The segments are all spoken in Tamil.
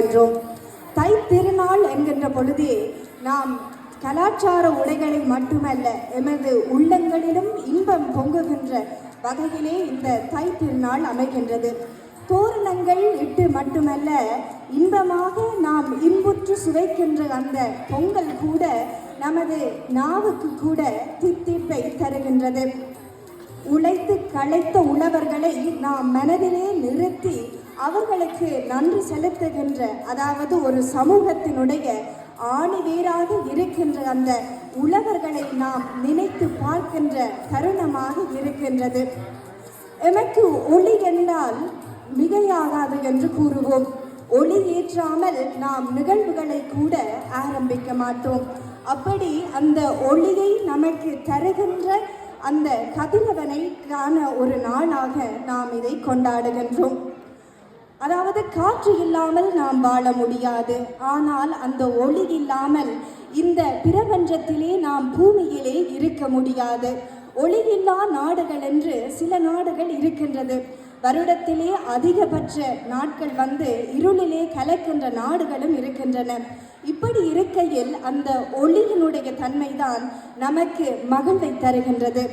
என்றோம் தை திருநாள் என்கின்ற பொழுதே நாம் கலாச்சார உடைகளை மட்டுமல்ல எமது உள்ளங்களிலும் இன்பம் பொங்குகின்ற வகையிலே இந்த தை திருநாள் அமைகின்றது. தோரணங்கள் இட்டு மட்டுமல்ல இன்பமாக நாம் இன்புற்று சுவைக்கின்ற அந்த பொங்கல் கூட நமது நாவுக்கு கூட தித்திப்பை தருகின்றது. உழைத்து களைத்த உழவர்களை நாம் மனதிலே நிறுத்தி அவர்களுக்கு நன்றி செலுத்துகின்ற அதாவது ஒரு சமூகத்தினுடைய ஆணிவேராக இருக்கின்ற அந்த உழவர்களை நாம் நினைத்து பார்க்கின்ற தருணமாக இருக்கின்றது. எமக்கு ஒளி என்றால் மிகையாகாது என்று கூறுவோம். ஒளி ஏற்றாமல் நாம் நிகழ்வுகளை கூட ஆரம்பிக்க மாட்டோம். அப்படி அந்த ஒளியை நமக்கு தருகின்ற அந்த கதிரவனை காண ஒரு நாளாக நாம் இதை கொண்டாடுகின்றோம். அதாவது காற்று இல்லாமல் நாம் வாழ முடியாது. ஆனால் அந்த ஒளி இல்லாமல் இந்த பிரபஞ்சத்திலே நாம் பூமியிலே இருக்க முடியாது. ஒளியில்லா நாடுகள் என்று சில நாடுகள் இருக்கின்றது. வருடத்திலே அதிகபட்ச நாட்கள் வந்து இருளிலே கலக்கின்ற நாடுகளும் இருக்கின்றன. இப்படி இருக்கையில் அந்த ஒளியினுடைய தன்மைதான் நமக்கு மகிழ்வை தருகின்றது.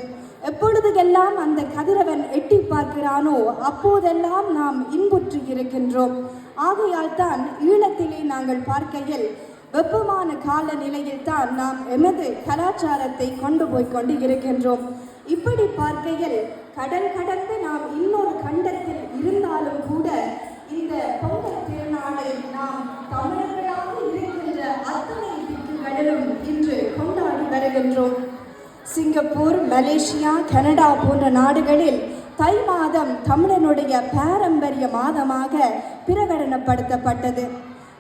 எப்பொழுதுகெல்லாம் அந்த கதிரவன் எட்டி பார்க்கிறானோ அப்போதெல்லாம் நாம் இன்புற்று இருக்கின்றோம். ஆகையால் தான் ஈழத்திலே நாங்கள் பார்க்கையில் வெப்பமான காலநிலையில் தான் நாம் எமது கலாச்சாரத்தை கொண்டு போய் கொண்டு இருக்கின்றோம் இப்படி பார்க்கையில் கடல் கடந்து நாம் இன்னொரு கண்டத்தில் இருந்தாலும் கூட இந்த பொங்கல் திருநாளை நாம் தமிழர்களாக இருக்கின்ற அத்தனை திக்குகளிலும் இன்று கொண்டாடி வருகின்றோம். சிங்கப்பூர் மலேசியா கனடா போன்ற நாடுகளில் தை மாதம் தமிழனுடைய பாரம்பரிய மாதமாக பிரகடனப்படுத்தப்பட்டது.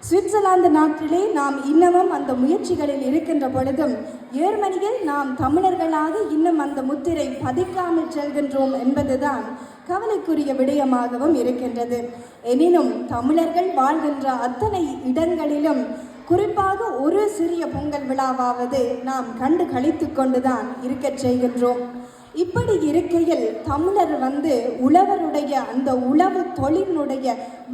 சுவிட்சர்லாந்து நாட்டிலே நாம் இன்னமும் அந்த முயற்சிகளில் இருக்கின்ற பொழுதும் ஜெர்மனியில் நாம் தமிழர்களாக இன்னும் அந்த முத்திரை பதிக்காமல் செல்கின்றோம் என்பதுதான் கவலைக்குரிய விடயமாகவும் இருக்கின்றது. எனினும் தமிழர்கள் வாழ்கின்ற அத்தனை இடங்களிலும் குறிப்பாக ஒரு சிறிய பொங்கல் விழாவாவது நாம் கண்டு கழித்து கொண்டுதான் இருக்கச் செய்கின்றோம். இப்படி இருக்கையில் தமிழர் வந்து உழவருடைய அந்த உழவு தொழிலினுடைய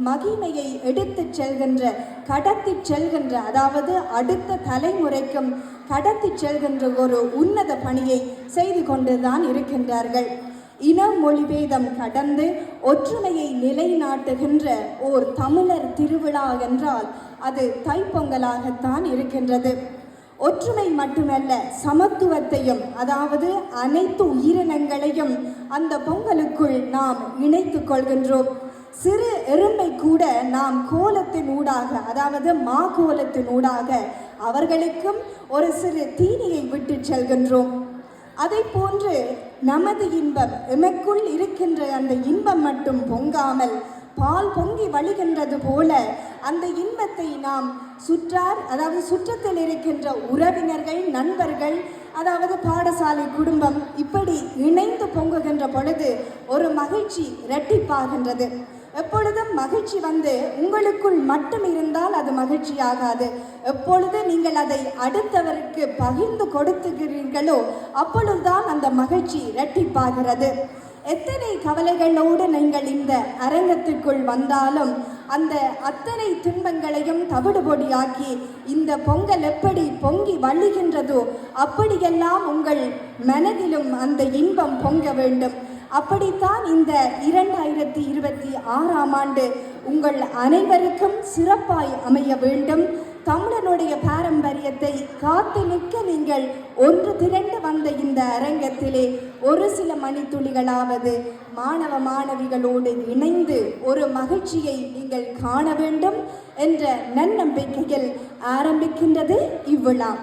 மகிமையை எடுத்துச் செல்கின்ற கடத்தி செல்கின்ற அதாவது அடுத்த தலைமுறைக்கும் கடத்தி செல்கின்ற ஒரு உன்னத பணியை செய்து கொண்டுதான் இருக்கின்றார்கள். இன மொழிபேதம் கடந்து ஒற்றுமையை நிலைநாட்டுகின்ற ஓர் தமிழர் திருவிழா என்றால் அது தைப்பொங்கலாகத்தான் இருக்கின்றது. ஒற்றுமை மட்டுமல்ல சமத்துவத்தையும் அதாவது அனைத்து உயிரினங்களையும் அந்த பொங்கலுக்குள் நாம் இணைத்து கொள்கின்றோம். சிறு எறும்பை கூட நாம் கோலத்தின் ஊடாக அதாவது மா கோலத்தின் ஊடாக அவர்களுக்கும் ஒரு சிறு தீனியை விட்டு செல்கின்றோம். அதை போன்று நமது இன்பம் எமக்குள் இருக்கின்ற அந்த இன்பம் மட்டும் பொங்காமல் பால் பொங்கி வழிகின்றது போல அந்த இன்பத்தை நாம் சுற்றார் அதாவது சுற்றத்தில் இருக்கின்ற உறவினர்கள் நண்பர்கள் அதாவது பாடசாலை குடும்பம் இப்படி இணைந்து பொங்குகின்ற பொழுது ஒரு மகிழ்ச்சி இரட்டிப்பாகின்றது. எப்பொழுதும் மகிழ்ச்சி வந்து உங்களுக்குள் மட்டும் இருந்தால் அது மகிழ்ச்சி ஆகாது எப்பொழுது நீங்கள் அதை அடுத்தவருக்கு பகிர்ந்து கொடுத்துகிறீர்களோ அப்பொழுதுதான் அந்த மகிழ்ச்சி இரட்டிப்பாகிறது. எத்தனை கவலைகளோடு நீங்கள் இந்த அரங்கத்திற்குள் வந்தாலும் அந்த அத்தனை துன்பங்களையும் தவிடுபொடியாக்கி இந்த பொங்கல் எப்படி பொங்கி வழிகின்றதோ அப்படியெல்லாம் உங்கள் மனதிலும் அந்த இன்பம் பொங்க வேண்டும். அப்படித்தான் இந்த இரண்டாயிரத்தி இருபத்தி ஆறாம் ஆண்டு உங்கள் அனைவருக்கும் சிறப்பாய் அமைய வேண்டும். தமிழனுடைய பாரம்பரியத்தை காத்து நிற்க நீங்கள் ஒன்று திரண்டு வந்த இந்த அரங்கத்திலே ஒரு சில மணித்துளிகளாவது மாணவ மாணவிகளோடு இணைந்து ஒரு மகிழ்ச்சியை நீங்கள் காண வேண்டும் என்ற நன்னம்பிக்கையில் ஆரம்பிக்கின்றது இவ்விழா.